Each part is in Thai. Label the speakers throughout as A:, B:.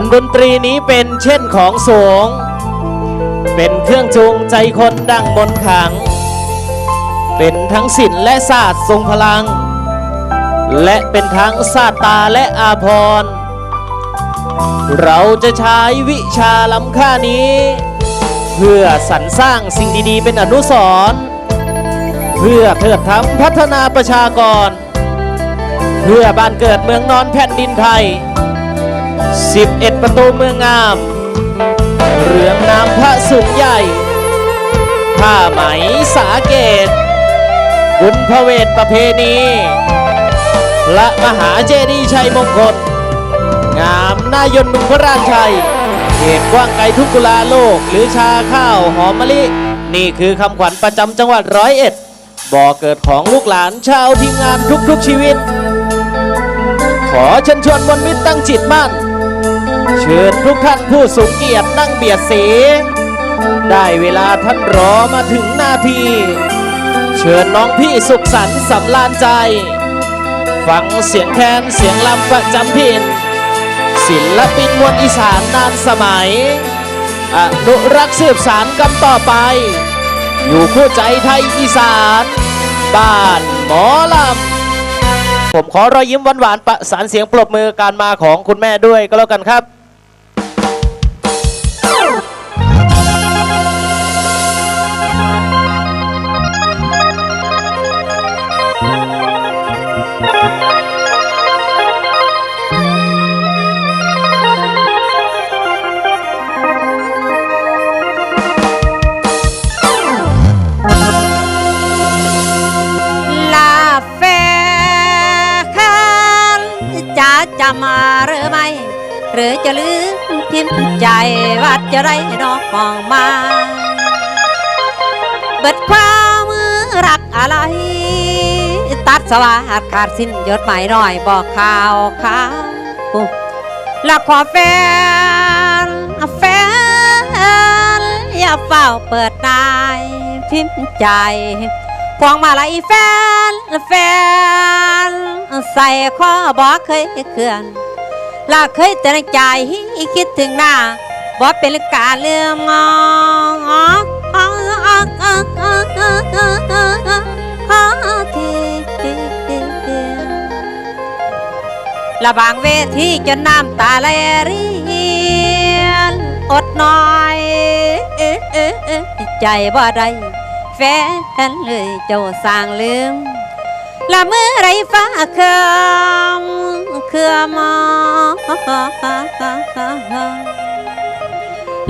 A: นดนตรีนี้เป็นเช่นของสงเป็นเครื่องจูงใจคนดังบนขัง เป็นทั้งศิลป์และศาสตร์ทรงพลัง และเป็นทั้งศาสตาและอาภรณ์เราจะใช้วิชาล้ำค่านี้ เพื่อสรรสร้างสิ่งดีๆ เป็นอนุสรณ์เพื่อเทิดทำพัฒนาประชากร เพื่อบ้านเกิดเมืองนอนแผ่นดินไทย 11 ประตูเมืองงาม เรืองนามพระสูงใหญ่ผ้าไหมสาเกตบุญพระเวทประเพณีพระมหาเจดีย์ชัยมงคล งามนายนมุงพระราชชัยเขตกว้างไกลทุกกุลาโลก หรือชาข้าวหอมมะลิ นี่คือคำขวัญประจำจังหวัดร้อยเอ็ดบ่อเกิดของลูกหลานชาวทีมงานทุกๆชีวิต ขอเชิญชวนมวลมิตรตั้งจิตมั่น เชิญทุกท่านผู้สูงเกียรตินั่งเบียดสี ได้เวลาท่านรอมาถึงนาที เชิญน้องพี่สุขสันต์สำลานใจ ฟังเสียงแคนเสียงลำประจำพินศิลปินมวลอีสานนานสมัยอนุรักษ์สืบสารกันต่อไป อยู่คู่ใจไทยอีสาน บ้านหมอลำผมขอรอยยิ้มหวานๆประสานเสียงปรบมือการมาของคุณแม่ด้วยก็แล้วกันครับ
B: จะมาหรือไม่ หรือจะลืมพิมพ์ใจว่าจะไรนอกมองมา เบิดความรักอะไร ตัดสวัสดขาดสิ้นยศหมายหน่อยบอกข่าวข่าวและขอแฟนแฟนอย่าเฝ้าเปิดนายพิมพ์ใจพวงมาลัยแฟนแฟน ใส่ข้อบอกเคยเคลื่อนลาเคยแต่ในใจคิดถึงหน้าบอกเป็นการเลื่อมงละบางเวทีจนน้ำตาไหลรีนอดน่อยใจบ่ได้แฟนเลยเจ้าสร้างลืม ละเมื่อไรฟ้าเคื่อมเคื่อม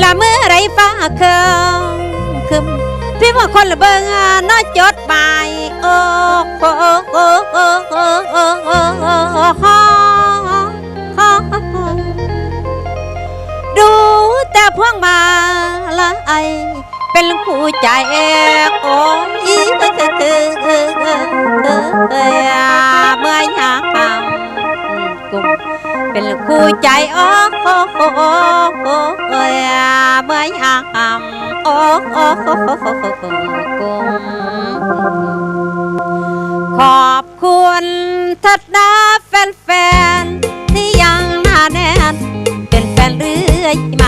B: ละเมื่อไรฟ้าเคื่อมคืมพี่ว่าคนละเบิงน้อจดหมายโอ้โอ้โอ้โอ้โอ้โอ้โอ้โอ้ดูแต่พวงมาละไอ เป็นผู้ใจโอ้ยเมื่อยามกุมเป็นคู่ใจโอ้โอ้โอ้โอ้เมื่อยามโอ้โอ้โอ้กุมขอบคุณทัดดาแฟนๆที่ยังหนาแน่นเป็นแฟนเรื่อยมา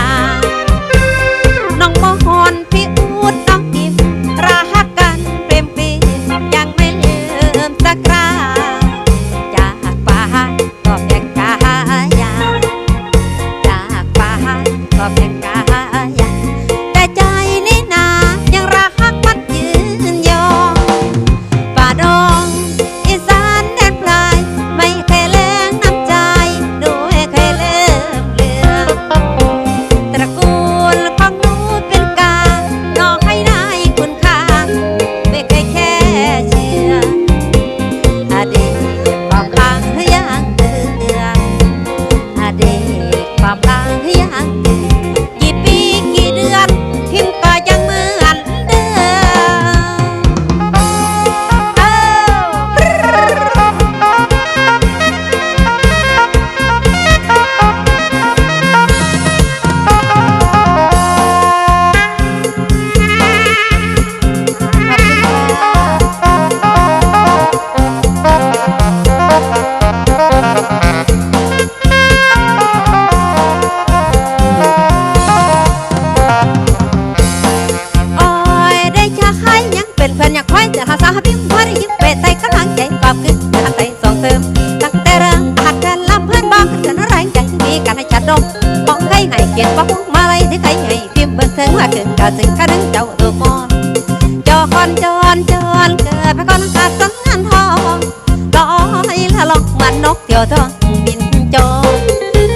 B: มันนกเที่ยวทองบินโจ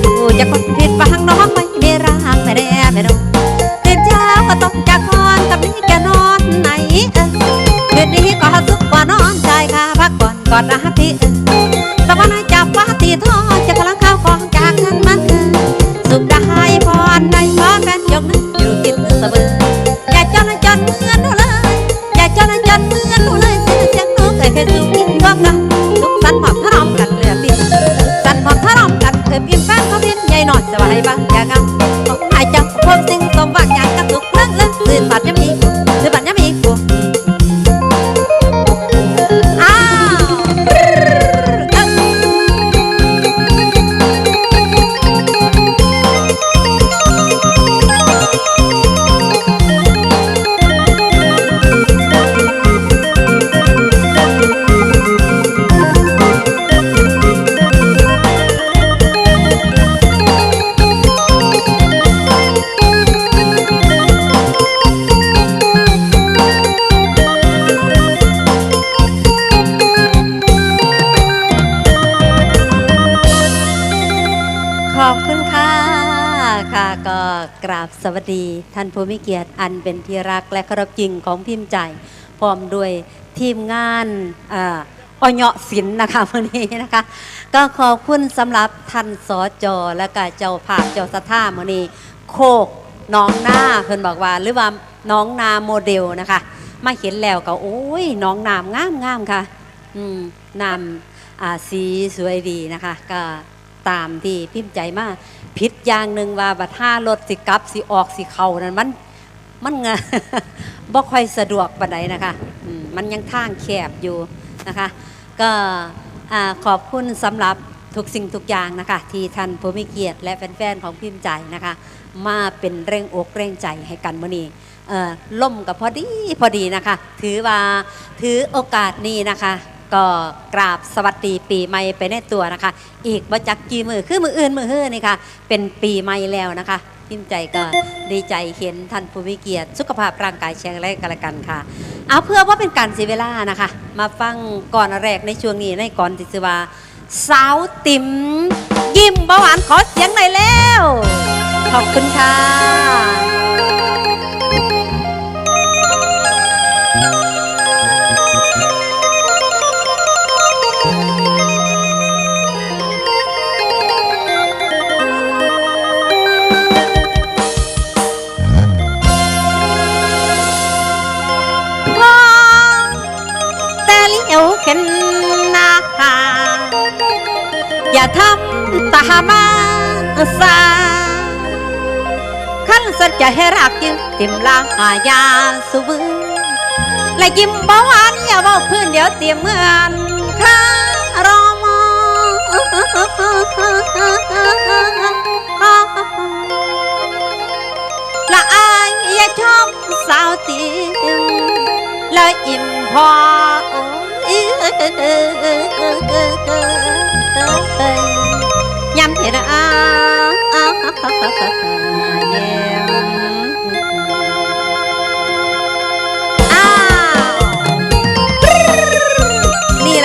B: ดูจะคนผิดฟังน้องไม่มีรางไม่ได้ไม่รู้ตื่นเช้าก็ต้องจากคอนกับนี่แกนอนไหนเออคืนนี้ก็สุขกว่านอนใจค่ะพักก่อนก่อนนะพี่เออสวรรค์จับว่าตีทอดจะพลังข้าวของจากเงินมันคือสุขได้พรในพรแฟนยกนึกอยู่กินเสมออย่าจนจนเมื่อนหนูเลยอย่าจนจนเมื่อนหนูเลยเสียงเสียงหนูเคยเคยสุขกินก็กัน ญ่หน่อ ดี ท่านผู้มีเกียรติอันเป็นที่รักและเคารพจริงของพิมพ์ใจ พร้อมด้วยทีมงานอ่าอยศิลป์นะคะวันนี้นะคะ ก็ขอบคุณสำหรับท่านสจและก็เจ้าภาพเจ้าสถามือนี้ โคกน้องหน้าเพิ่นบอกว่า หรือว่าน้องนาโมเดลนะคะ มาเห็นแล้วก็โอ้ยน้องนามงามงามค่ะ อืมนามสีสวยดีนะคะ ก็ตามที่พิมพ์ใจมาก ผิดอย่างหนึ่งว่าบัดห้ารถสิกลับสิออกสิเขานั้นมันมันงะบ่ค่อยสะดวกปานใดนะคะมันยังทางแคบอยู่นะคะ ก็ขอบคุณสำหรับทุกสิ่งทุกอย่างนะคะ ที่ท่านผู้มีเกียรติและแฟนๆของพิมพ์ใจนะคะ มาเป็นเร่งอกเร่งใจให้กันมื่อนี้ล่มกับพอดีพอดีนะคะ ถือว่าถือโอกาสนี้นะคะ ก็กราบสวัสดีปีใหม่ไปในตัวนะคะ อีกบ่จักกี่มือคือมืออื่นมือเฮือนี่ค่ะ เป็นปีใหม่แล้วนะคะพิมใจก็ดีใจเห็นท่านผู้มีเกียรติ สุขภาพร่างกายแข็งแรงกันละกันค่ะ เอาเพื่อว่าเป็นการเสียเวลานะคะ มาฟังก่อนแรกในช่วงนี้ในก่อนที่จะว่าสาวติ๋มยิ้มเบาหวานขอเสียงหน่อยแล้ว ขอบคุณค่ะ ขันสัจจะให้รักยิ้มติมลางอายาสุบือและยิ้มบ่หวานอย่าบอกเพื่อนเ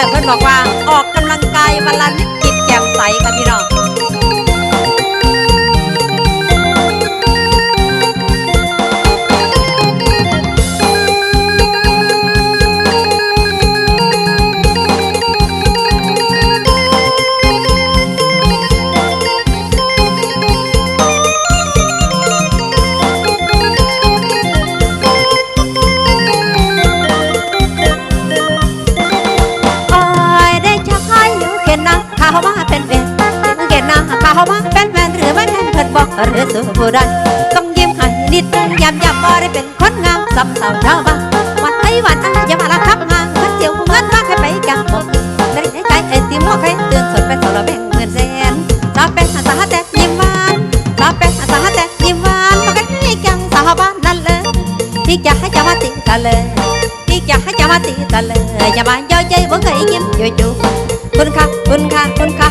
B: เพื่อนบอกว่าออกกำลังกายวันละนิดจิตแจ่มใสค่ะพี่น้อง บอกหรือสู่ผู้ใดต้องยิ้มให้นิดยำยำบ่ได้เป็นคนงามสำสาวชาวบ้านวันไอ้วันนั้นอย่ามาละทับงานมันเจียวเงินมาใครไปกันหมดได้ในใจไอ้ติมว่าใครเตือนสดเป็นสารแบ่งเงินแสนสาวเป็นสาวแต่ยิ้มหวานสาวเป็นสาวแต่ยิ้มหวานมากันให้กันสาวบ้านนั่นเลยที่จะให้จะมาติดกันเลยที่จะให้จะมาติดกันเลยอย่ามาย่อใจบ่เคยยิ้มอยู่จู่คุณค่ะคุณค่ะคุณค่ะ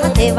B: bateu.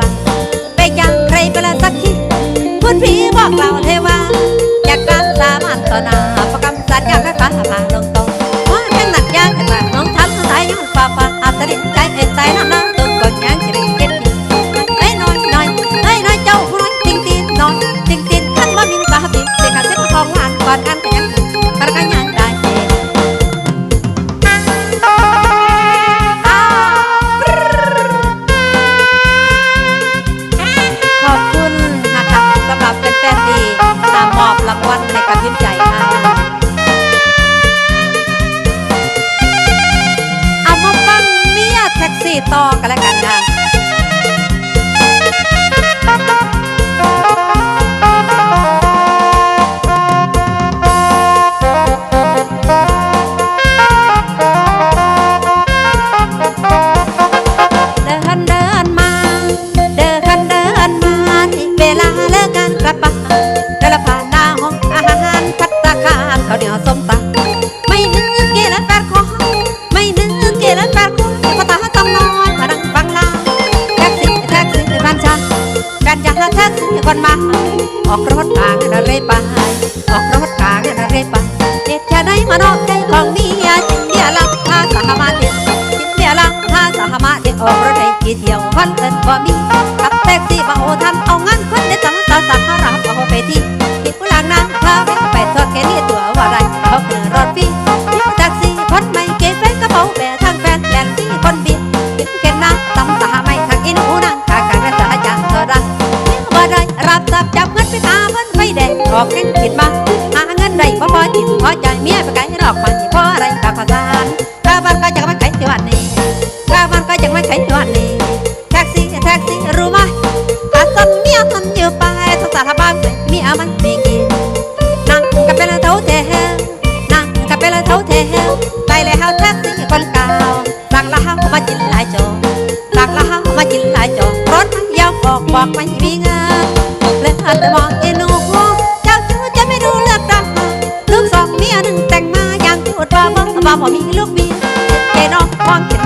B: ออกรถให้กี่เที่ยววันเอิญบ่มี มีลูกมินเกนอมองเก